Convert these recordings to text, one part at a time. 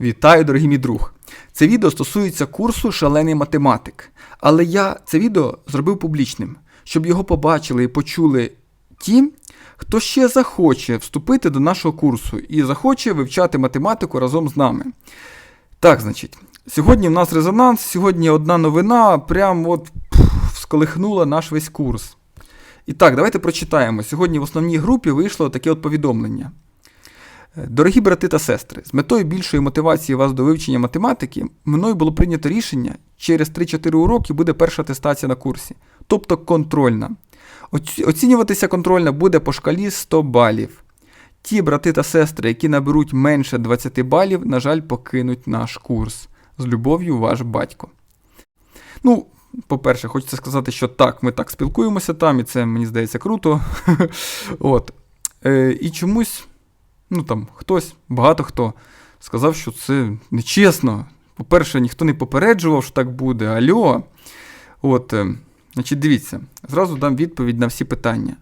Вітаю, дорогі мій друг! Це відео стосується курсу Шалений математик. Але я це відео зробив публічним, щоб його побачили і почули ті, хто ще захоче вступити до нашого курсу і захоче вивчати математику разом з нами. Так, значить, сьогодні в нас резонанс, сьогодні одна новина, прям от пф, сколихнула наш весь курс. І так, давайте прочитаємо. Сьогодні в основній групі вийшло таке от повідомлення. Дорогі брати та сестри, з метою більшої мотивації вас до вивчення математики, мною було прийнято рішення, через 3-4 уроки буде перша атестація на курсі, тобто контрольна. Оці- Оцінюватися контрольна буде по шкалі 100 балів. Ті брати та сестри, які наберуть менше 20 балів, на жаль, покинуть наш курс. З любов'ю, ваш батько. Ну, по-перше, хочеться сказати, що так, ми так спілкуємося там, і це мені здається круто. От. Е, і чомусь, ну там, хтось, багато хто сказав, що це нечесно. По-перше, ніхто не попереджував, що так буде. Альо. От, е, значить, дивіться, зразу дам відповідь на всі питання.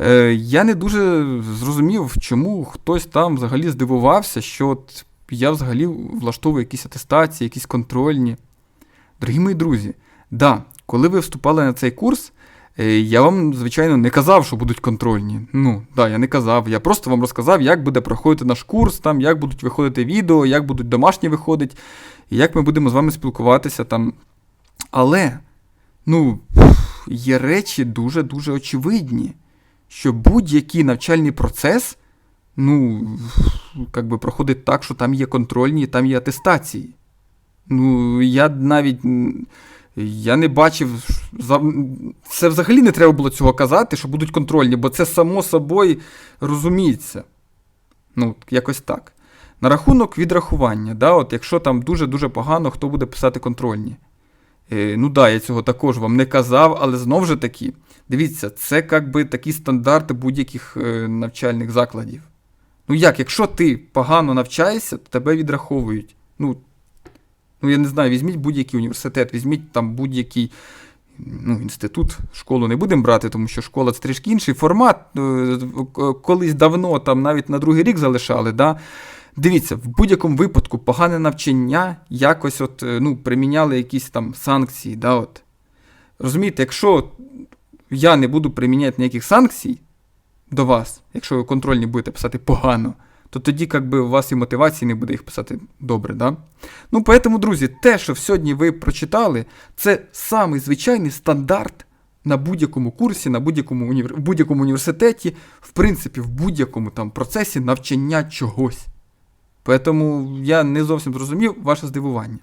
Е, я не дуже зрозумів, чому хтось там взагалі здивувався, що от я взагалі влаштовую якісь атестації, якісь контрольні. Дорогі мої друзі, да, коли ви вступали на цей курс, я вам, звичайно, не казав, що будуть контрольні. Ну, да, я не казав. Я просто вам розказав, як буде проходити наш курс, там, як будуть виходити відео, як будуть домашні виходити, як ми будемо з вами спілкуватися там. Але, ну, є речі дуже-дуже очевидні, що будь-який навчальний процес, ну, як би проходить так, що там є контрольні, там є атестації. Ну, я навіть я не бачив. Це взагалі не треба було цього казати, що будуть контрольні, бо це само собою розуміється. Ну, якось так. На рахунок відрахування, да, от якщо там дуже-дуже погано, хто буде писати контрольні. Е, ну да, я цього також вам не казав, але знову ж таки, дивіться, це як би такі стандарти будь-яких е, навчальних закладів. Ну як, якщо ти погано навчаєшся, то тебе відраховують. Ну, ну я не знаю, візьміть будь-який університет, візьміть там будь-який ну, інститут, школу не будемо брати, тому що школа це трішки інший формат. Е, Колись давно там навіть на другий рік залишали. Да? Дивіться, в будь-якому випадку погане навчання якось от, е, ну, приміняли якісь там санкції. Да, от. Розумієте, якщо я не буду приміняти ніяких санкцій до вас, якщо ви контрольні будете писати погано, то тоді як би, у вас і мотивації не буде їх писати добре. Да? Ну, поэтому, друзі, те, що сьогодні ви прочитали, це самий звичайний стандарт на будь-якому курсі, на будь-якому, універ... в будь-якому університеті, в принципі, в будь-якому там процесі навчання чогось. Тому я не зовсім зрозумів ваше здивування.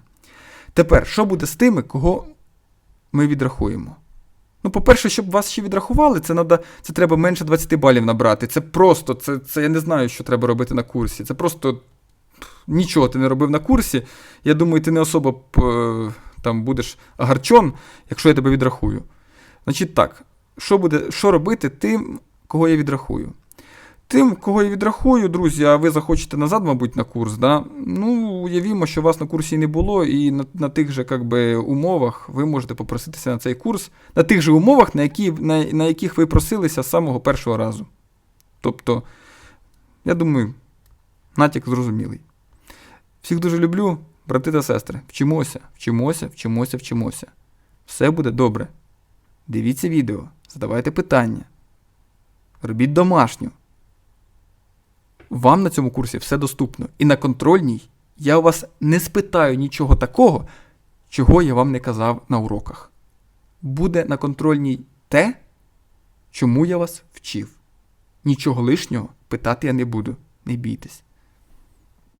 Тепер, що буде з тими, кого ми відрахуємо? Ну, по-перше, щоб вас ще відрахували, це надо, це треба менше 20 балів набрати. Це просто, це, це я не знаю, що треба робити на курсі. Це просто нічого ти не робив на курсі. Я думаю, ти не особо е, там будеш гарчон, якщо я тебе відрахую. Значить так, що, буде, що робити тим, кого я відрахую? Тим, кого я відрахую, друзі, а ви захочете назад, мабуть, на курс, да? ну, уявімо, що вас на курсі не було, і на, на тих же как би, умовах ви можете попроситися на цей курс, на тих же умовах, на, які, на, на яких ви просилися з самого першого разу. Тобто, я думаю, натяк зрозумілий. Всіх дуже люблю, брати та сестри. Вчимося, вчимося, вчимося, вчимося. Все буде добре. Дивіться відео, задавайте питання. Робіть домашню. Вам на цьому курсі все доступно. І на контрольній я у вас не спитаю нічого такого, чого я вам не казав на уроках. Буде на контрольній те, чому я вас вчив. Нічого лишнього питати я не буду. Не бійтесь.